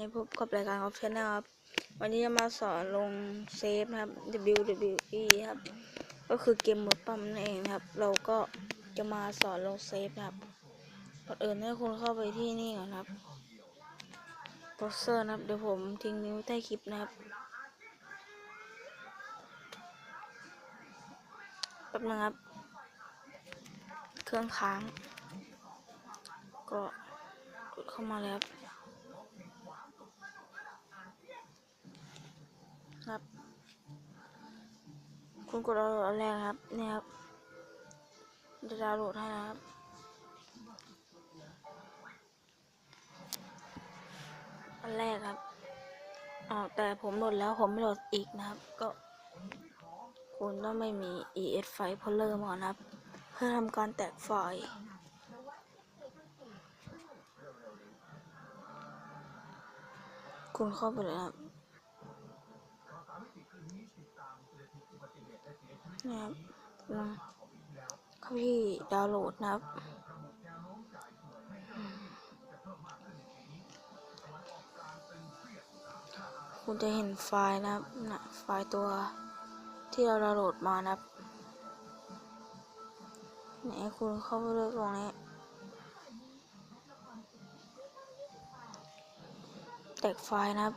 ในพบกับรายการออฟชแนลครับ วันนี้จะมาสอนลงเซฟนะครับ WWE ครับ ก็คือเกมหมดปั๊มนั่นเองครับ เราก็จะมาสอนลงเซฟนะครับก่อนอื่นให้คุณเข้าไปที่นี่ก่อนครับโปสเซอร์นะครับ เดี๋ยวผมทิ้งนิ้วใต้คลิปนะครับแป๊บนึงครับ เครื่องค้าง ก็กดเข้ามาเลยครับ ครับ คุณกดดาวน์โหลดอันแรกครับเนี่ยครับจะดาวน์โหลดให้นะครับอันแรกครับอ๋อแต่ผมโหลดแล้วผมไม่โหลดอีกนะครับ ก็ คุณต้องไม่มี ES File Folder มาก่อนนะครับ เพื่อทำการแตกไฟล์คุณเข้าไปเลยครับ เนี่ยครับลองเข้าที่ดาวน์โหลดนะครับคุณจะเห็นไฟล์นะครับนะไฟล์ตัวที่เราดาวน์โหลดมานะครับนี่คุณเข้าไปเลือกตรงนี้ แตกไฟล์นะครับ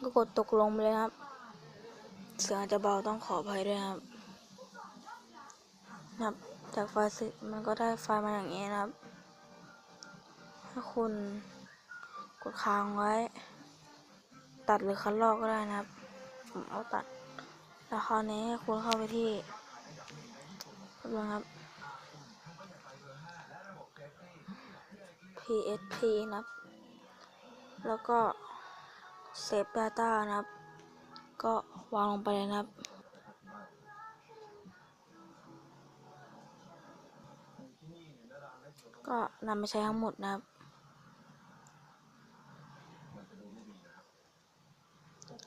ก็กดตกลงไปเลยนะครับ เสียงอาจจะเบาต้องขออภัยด้วยครับนะครับจากไฟล์มันก็ได้ไฟล์มาอย่างนี้นะครับ ถ้าคุณกดค้างไว้ ตัดหรือคัดลอกก็ได้นะครับ ผมเอาตัด แล้วคราวนี้ให้คุณเข้าไปที่นึงครับ PSP นะครับ แล้วก็ Save Data นะครับ ก็วางลงไปเลยนะครับ ก็นำไปใช้ทั้งหมดนะครับ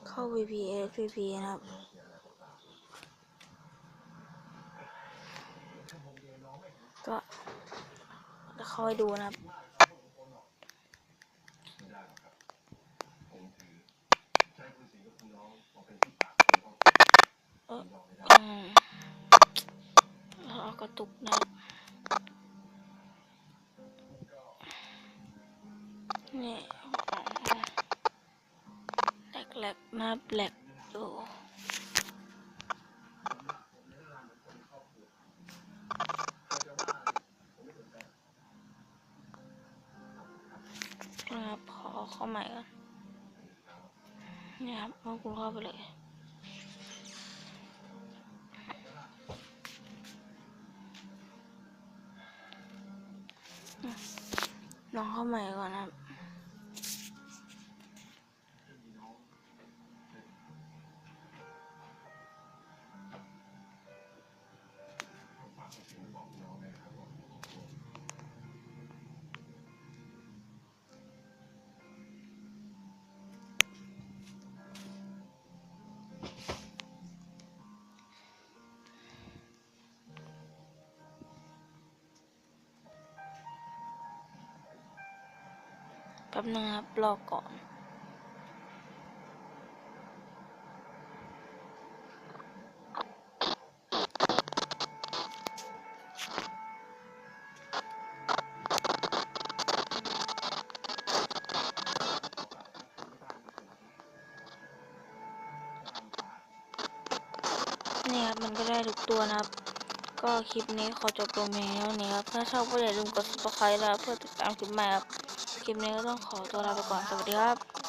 เข้า VPS VP นะครับก็จะเข้าไปดูนะครับ เอออืมแล้วเอากระตุกนะนี่แหลกแหลกๆนะครับแหลกดูนะครับขอเข้าใหม่ก่อน นี่ครับเอากูเข้าไปเลยลองเข้าใหม่ก่อนนะครับ แป๊บนึงครับ รอก่อน นี่ครับ มันก็ได้ทุกตัวนะครับก็คลิปนี้ขอจบลงเพียงเท่านี้ครับ ถ้าชอบก็อย่าลืมกด subscribe แล้วเพื่อติดตามคลิปใหม่ครับ ลิปนี้ก็ต้องขอตัวลาไปก่อน สวัสดีครับ